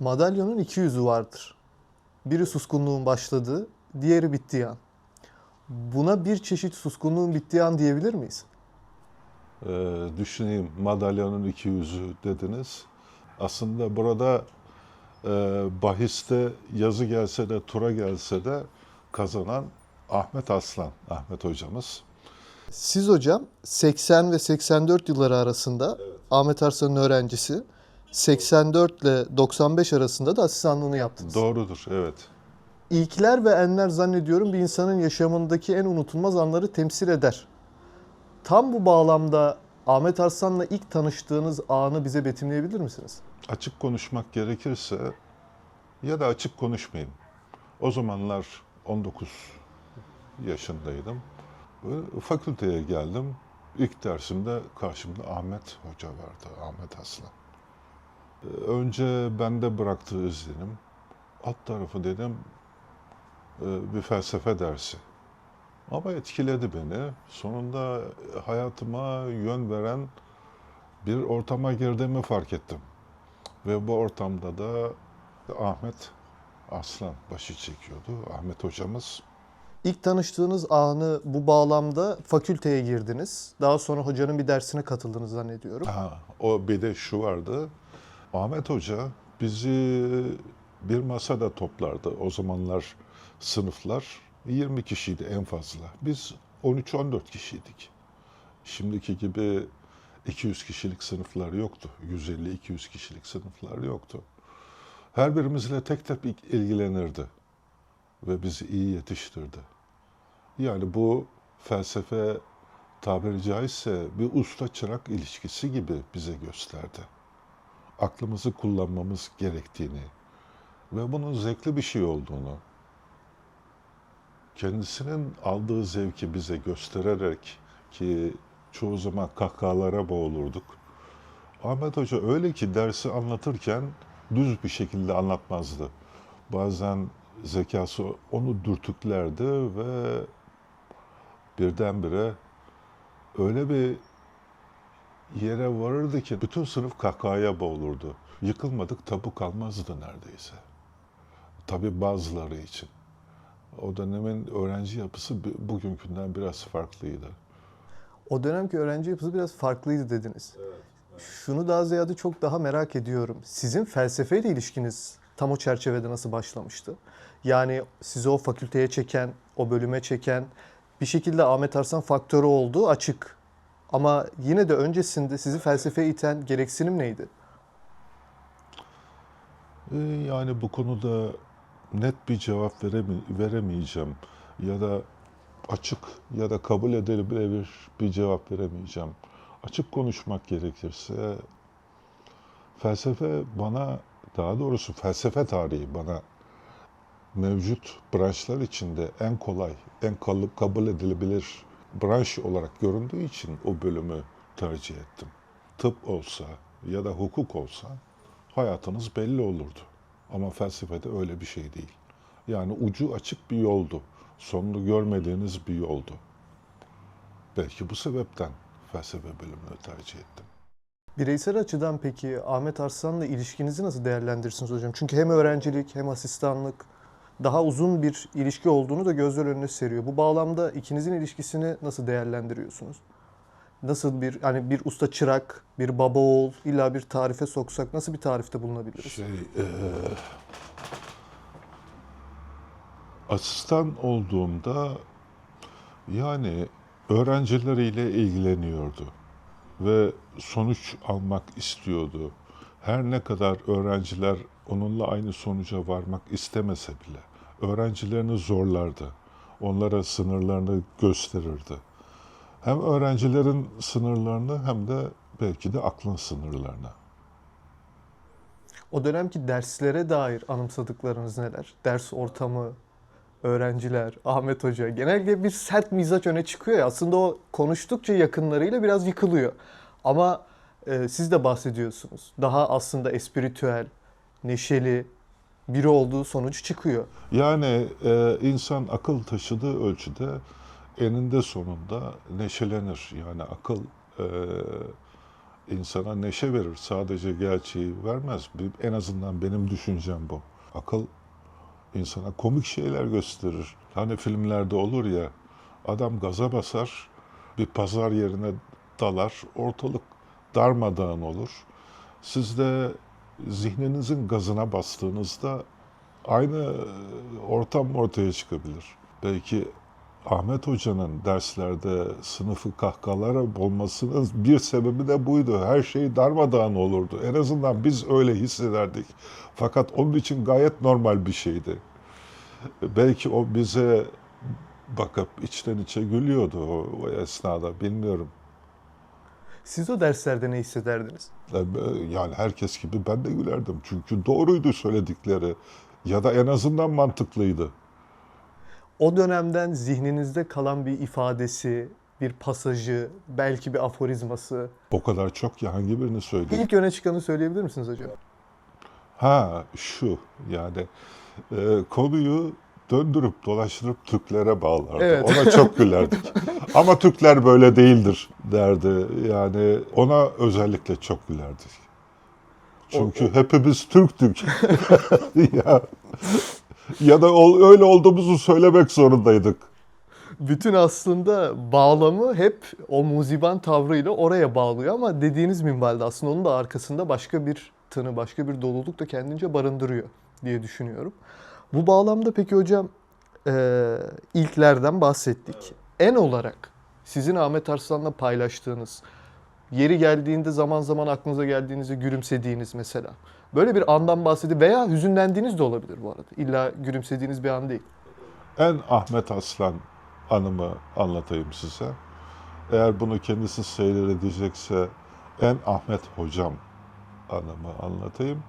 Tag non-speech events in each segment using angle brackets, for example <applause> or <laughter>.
Madalyonun iki yüzü vardır. Biri suskunluğun başladığı, diğeri bittiği an. Buna bir çeşit suskunluğun bittiği an diyebilir miyiz? Ee, düşüneyim madalyonun iki yüzü dediniz. Aslında burada e, bahiste yazı gelse de tura gelse de kazanan Ahmet Aslan, Ahmet hocamız. Siz hocam 80 ve 84 yılları arasında Ahmet Arslan'ın öğrencisi. 84 ile 95 arasında da asistanlığını yaptınız. Doğrudur, evet. İlkler ve enler zannediyorum bir insanın yaşamındaki en unutulmaz anları temsil eder. Tam bu bağlamda Ahmet Arslan'la ilk tanıştığınız anı bize betimleyebilir misiniz? Açık konuşmak gerekirse ya da açık konuşmayayım. O zamanlar 19 yaşındaydım. Fakülteye geldim. İlk dersimde karşımda Ahmet Hoca vardı, Ahmet Aslan. Önce bende bıraktığı izlenim. Alt tarafı dedim e, bir felsefe dersi. Ama etkiledi beni. Sonunda hayatıma yön veren bir ortama girdiğimi fark ettim. Ve bu ortamda da Ahmet Aslan başı çekiyordu. Ahmet hocamız. İlk tanıştığınız anı bu bağlamda fakülteye girdiniz. Daha sonra hocanın bir dersine katıldınız zannediyorum. Ha, o bir de şu vardı. Ahmet Hoca bizi bir masada toplardı. O zamanlar sınıflar 20 kişiydi en fazla. Biz 13-14 kişiydik. Şimdiki gibi 200 kişilik sınıflar yoktu. 150-200 kişilik sınıflar yoktu. Her birimizle tek tek ilgilenirdi ve bizi iyi yetiştirdi. Yani bu felsefe tabiri caizse bir usta çırak ilişkisi gibi bize gösterdi. Aklımızı kullanmamız gerektiğini ve bunun zevkli bir şey olduğunu, kendisinin aldığı zevki bize göstererek ki çoğu zaman kahkahalara boğulurduk. Ahmet Hoca öyle ki dersi anlatırken düz bir şekilde anlatmazdı. Bazen zekası onu dürtüklerdi ve birdenbire öyle bir yere varırdı ki bütün sınıf kahkahaya boğulurdu. Yıkılmadık tabu kalmazdı neredeyse. Tabii bazıları için. O dönemin öğrenci yapısı bugünkünden biraz farklıydı. O dönemki öğrenci yapısı biraz farklıydı dediniz. Şunu daha ziyade çok daha merak ediyorum. Sizin felsefeyle ilişkiniz tam o çerçevede nasıl başlamıştı? Yani sizi o fakülteye çeken, o bölüme çeken bir şekilde Ahmet Arslan faktörü olduğu açık. Ama yine de öncesinde sizi felsefeye iten gereksinim neydi? Ee, Yani bu konuda net bir cevap veremi- veremeyeceğim ya da açık ya da kabul edilebilir bir cevap veremeyeceğim. Açık konuşmak gerekirse felsefe bana daha doğrusu felsefe tarihi bana mevcut branşlar içinde en kolay, en kabul edilebilir branş olarak göründüğü için o bölümü tercih ettim. Tıp olsa ya da hukuk olsa hayatınız belli olurdu. Ama felsefede öyle bir şey değil. Yani ucu açık bir yoldu. Sonunu görmediğiniz bir yoldu. Belki bu sebepten felsefe bölümünü tercih ettim. Bireysel açıdan peki Ahmet Arslan'la ilişkinizi nasıl değerlendirirsiniz hocam? Çünkü hem öğrencilik hem asistanlık daha uzun bir ilişki olduğunu da gözler önüne seriyor. Bu bağlamda ikinizin ilişkisini nasıl değerlendiriyorsunuz? Nasıl bir hani bir usta çırak, bir baba oğul illa bir tarife soksak nasıl bir tarifte bulunabiliriz? Şey, eee, asistan olduğumda yani öğrencileriyle ilgileniyordu ve sonuç almak istiyordu. Her ne kadar öğrenciler onunla aynı sonuca varmak istemese bile öğrencilerini zorlardı. Onlara sınırlarını gösterirdi. Hem öğrencilerin sınırlarını hem de belki de aklın sınırlarını. O dönemki derslere dair anımsadıklarınız neler? Ders ortamı, öğrenciler, Ahmet Hoca. Genelde bir sert mizaç öne çıkıyor ya. Aslında o konuştukça yakınlarıyla biraz yıkılıyor. Ama e, siz de bahsediyorsunuz. Daha aslında espiritüel, neşeli biri olduğu sonuç çıkıyor. Yani e, insan akıl taşıdığı ölçüde eninde sonunda neşelenir. Yani akıl e, insana neşe verir. Sadece gerçeği vermez. En azından benim düşüncem bu. Akıl insana komik şeyler gösterir. Hani filmlerde olur ya, adam gaza basar, bir pazar yerine dalar, ortalık darmadağın olur. Siz de zihninizin gazına bastığınızda aynı ortam ortaya çıkabilir. Belki Ahmet Hoca'nın derslerde sınıfı kahkahalara boğmasının bir sebebi de buydu. Her şey darmadağın olurdu. En azından biz öyle hissederdik. Fakat onun için gayet normal bir şeydi. Belki o bize bakıp içten içe gülüyordu o, o esnada bilmiyorum. Siz o derslerde ne hissederdiniz? Yani herkes gibi ben de gülerdim. Çünkü doğruydu söyledikleri. Ya da en azından mantıklıydı. O dönemden zihninizde kalan bir ifadesi, bir pasajı, belki bir aforizması. O kadar çok ki hangi birini söyleyeyim? İlk öne çıkanı söyleyebilir misiniz hocam? Ha şu yani e, konuyu döndürüp dolaştırıp Türklere bağlardı. Evet. Ona çok gülerdik. <laughs> Ama Türkler böyle değildir derdi. Yani ona özellikle çok gülerdik. Çünkü hepimiz Türktük. <laughs> ya, ya da ol- öyle olduğumuzu söylemek zorundaydık. Bütün aslında bağlamı hep o muziban tavrıyla oraya bağlıyor ama dediğiniz minvalde aslında onun da arkasında başka bir tını, başka bir doluluk da kendince barındırıyor diye düşünüyorum. Bu bağlamda peki hocam eee, ilklerden bahsettik. En olarak sizin Ahmet Arslan'la paylaştığınız, yeri geldiğinde zaman zaman aklınıza geldiğinizde gülümsediğiniz mesela. Böyle bir andan bahsedip veya hüzünlendiğiniz de olabilir bu arada. İlla gülümsediğiniz bir an değil. En Ahmet Aslan anımı anlatayım size. Eğer bunu kendisi seyredecekse en Ahmet Hocam anımı anlatayım.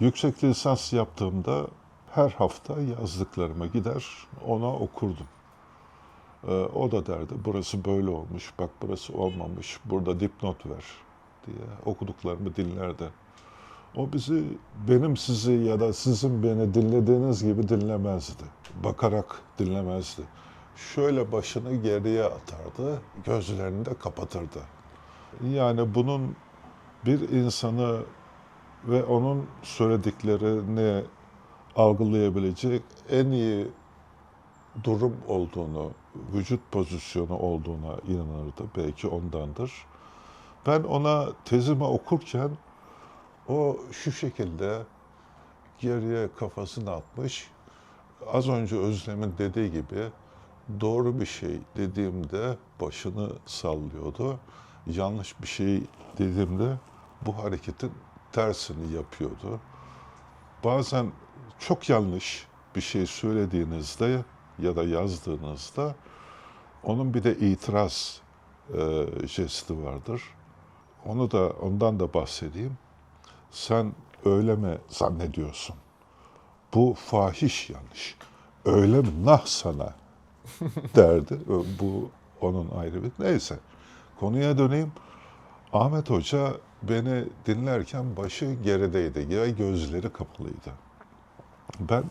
Yüksek lisans yaptığımda her hafta yazdıklarıma gider ona okurdum. Ee, o da derdi burası böyle olmuş, bak burası olmamış, burada dipnot ver diye okuduklarımı dinlerdi. O bizi benim sizi ya da sizin beni dinlediğiniz gibi dinlemezdi. Bakarak dinlemezdi. Şöyle başını geriye atardı, gözlerini de kapatırdı. Yani bunun bir insanı ve onun söylediklerini algılayabilecek en iyi durum olduğunu, vücut pozisyonu olduğuna inanırdı. Belki ondandır. Ben ona tezimi okurken o şu şekilde geriye kafasını atmış. Az önce Özlem'in dediği gibi doğru bir şey dediğimde başını sallıyordu. Yanlış bir şey dediğimde bu hareketin tersini yapıyordu. Bazen çok yanlış bir şey söylediğinizde ya da yazdığınızda onun bir de itiraz e, jesti vardır. Onu da ondan da bahsedeyim. Sen öyle mi zannediyorsun? Bu fahiş yanlış. Öyle mi nah sana <laughs> derdi. Bu onun ayrı bir neyse. Konuya döneyim. Ahmet Hoca beni dinlerken başı gerideydi ve gözleri kapalıydı. Ben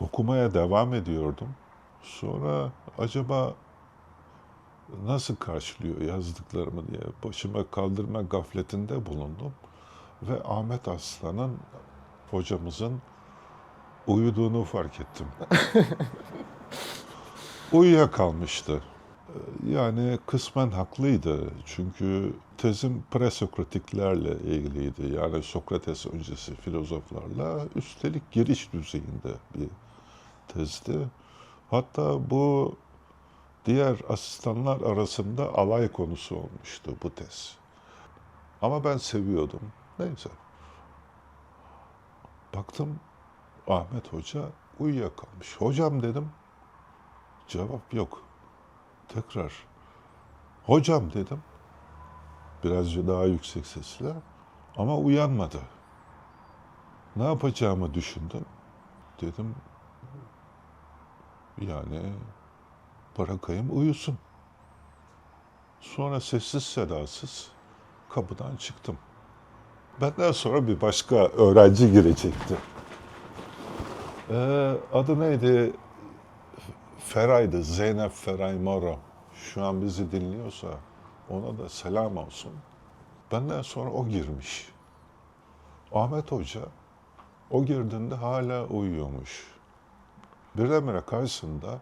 okumaya devam ediyordum. Sonra acaba nasıl karşılıyor yazdıklarımı diye başıma kaldırma gafletinde bulundum. Ve Ahmet Aslan'ın hocamızın uyuduğunu fark ettim. <laughs> Uyuyakalmıştı. Yani kısmen haklıydı. Çünkü tezim presokratiklerle ilgiliydi. Yani Sokrates öncesi filozoflarla üstelik giriş düzeyinde bir tezdi. Hatta bu diğer asistanlar arasında alay konusu olmuştu bu tez. Ama ben seviyordum. Neyse. Baktım Ahmet Hoca uyuyakalmış. Hocam dedim. Cevap yok. Tekrar. Hocam dedim. Birazcık daha yüksek sesle. Ama uyanmadı. Ne yapacağımı düşündüm. Dedim yani bırakayım uyusun. Sonra sessiz sedasız kapıdan çıktım. Benden sonra bir başka öğrenci girecekti. Ee, adı neydi? Feray'dı. Zeynep Feray Moro. Şu an bizi dinliyorsa ona da selam olsun. Benden sonra o girmiş. Ahmet Hoca o girdiğinde hala uyuyormuş. Birdenbire karşısında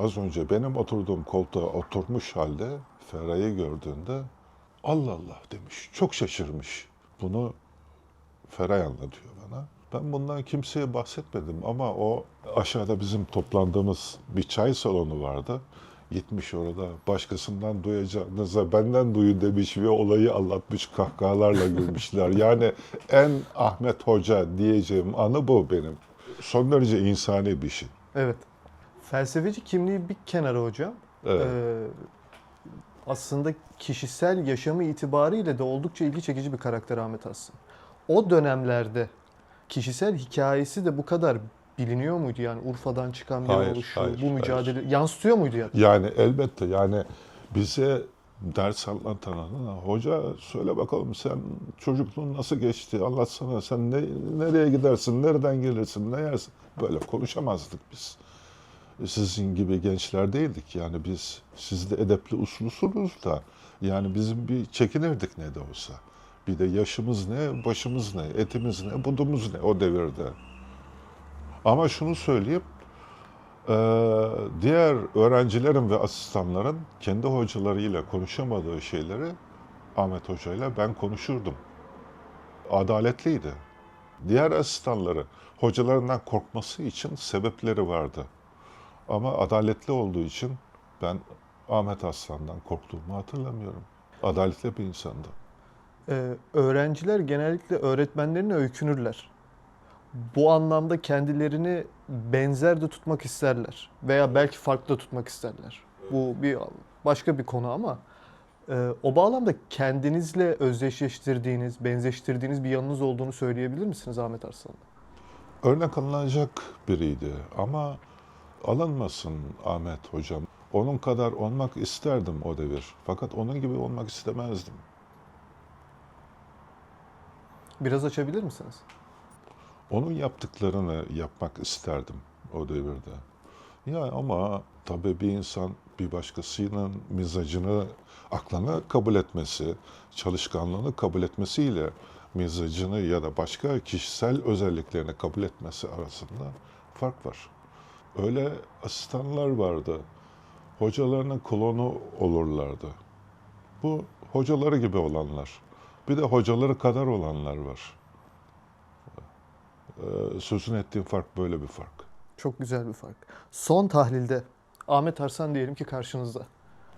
az önce benim oturduğum koltuğa oturmuş halde Feray'ı gördüğünde Allah Allah demiş. Çok şaşırmış. Bunu Feray anlatıyor bana. Ben bundan kimseye bahsetmedim ama o aşağıda bizim toplandığımız bir çay salonu vardı. Gitmiş orada başkasından duyacağınıza benden duyun demiş ve olayı anlatmış kahkahalarla gülmüşler. Yani en Ahmet Hoca diyeceğim anı bu benim. Son derece insani bir şey. Evet. Felsefeci kimliği bir kenara hocam. Evet. Ee, aslında kişisel yaşamı itibariyle de oldukça ilgi çekici bir karakter Ahmet Aslan. O dönemlerde kişisel hikayesi de bu kadar biliniyor muydu? Yani Urfa'dan çıkan bir Hayır, oluşu, hayır, bu mücadele yansıtıyor muydu ya? Yani elbette yani bize ders anlatan adına, hoca söyle bakalım sen çocukluğun nasıl geçti? Anlatsana sen ne, nereye gidersin? Nereden gelirsin? Ne yersin? Böyle konuşamazdık biz. Sizin gibi gençler değildik. Yani biz siz de edepli uslusunuz da. Yani bizim bir çekinirdik ne de olsa. Bir de yaşımız ne, başımız ne, etimiz ne, budumuz ne o devirde. Ama şunu söyleyeyim, diğer öğrencilerin ve asistanların kendi hocalarıyla konuşamadığı şeyleri Ahmet Hoca ile ben konuşurdum. Adaletliydi. Diğer asistanları hocalarından korkması için sebepleri vardı. Ama adaletli olduğu için ben Ahmet Aslan'dan korktuğumu hatırlamıyorum. Adaletli bir insandı. Ee, öğrenciler genellikle öğretmenlerine öykünürler. Bu anlamda kendilerini benzer de tutmak isterler. Veya belki farklı da tutmak isterler. Bu bir başka bir konu ama e, o bağlamda kendinizle özdeşleştirdiğiniz, benzeştirdiğiniz bir yanınız olduğunu söyleyebilir misiniz Ahmet Arslan'da? Örnek alınacak biriydi ama alınmasın Ahmet Hocam. Onun kadar olmak isterdim o devir. Fakat onun gibi olmak istemezdim. Biraz açabilir misiniz? Onun yaptıklarını yapmak isterdim o devirde. Ya ama tabii bir insan bir başkasının mizacını, aklını kabul etmesi, çalışkanlığını kabul etmesiyle mizacını ya da başka kişisel özelliklerini kabul etmesi arasında fark var. Öyle asistanlar vardı. Hocalarının klonu olurlardı. Bu hocaları gibi olanlar. Bir de hocaları kadar olanlar var. Ee, sözünü ettiğim fark böyle bir fark. Çok güzel bir fark. Son tahlilde Ahmet Arslan diyelim ki karşınızda.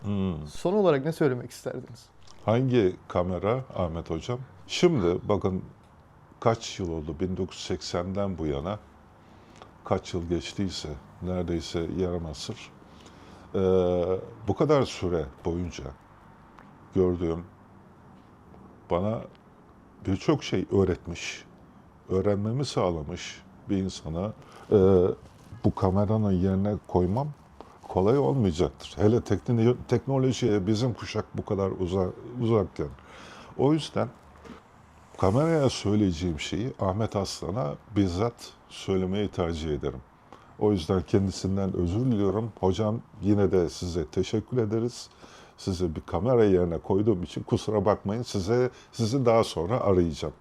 Hmm. Son olarak ne söylemek isterdiniz? Hangi kamera Ahmet Hocam? Şimdi bakın kaç yıl oldu 1980'den bu yana kaç yıl geçtiyse neredeyse yarım asır ee, bu kadar süre boyunca gördüğüm bana birçok şey öğretmiş, öğrenmemi sağlamış bir insana e, bu kameranın yerine koymam kolay olmayacaktır. Hele tekno- teknolojiye bizim kuşak bu kadar uza- uzakken. O yüzden kameraya söyleyeceğim şeyi Ahmet Aslan'a bizzat söylemeyi tercih ederim. O yüzden kendisinden özür diliyorum. Hocam yine de size teşekkür ederiz. Sizi bir kamera yerine koyduğum için kusura bakmayın. Size sizi daha sonra arayacağım.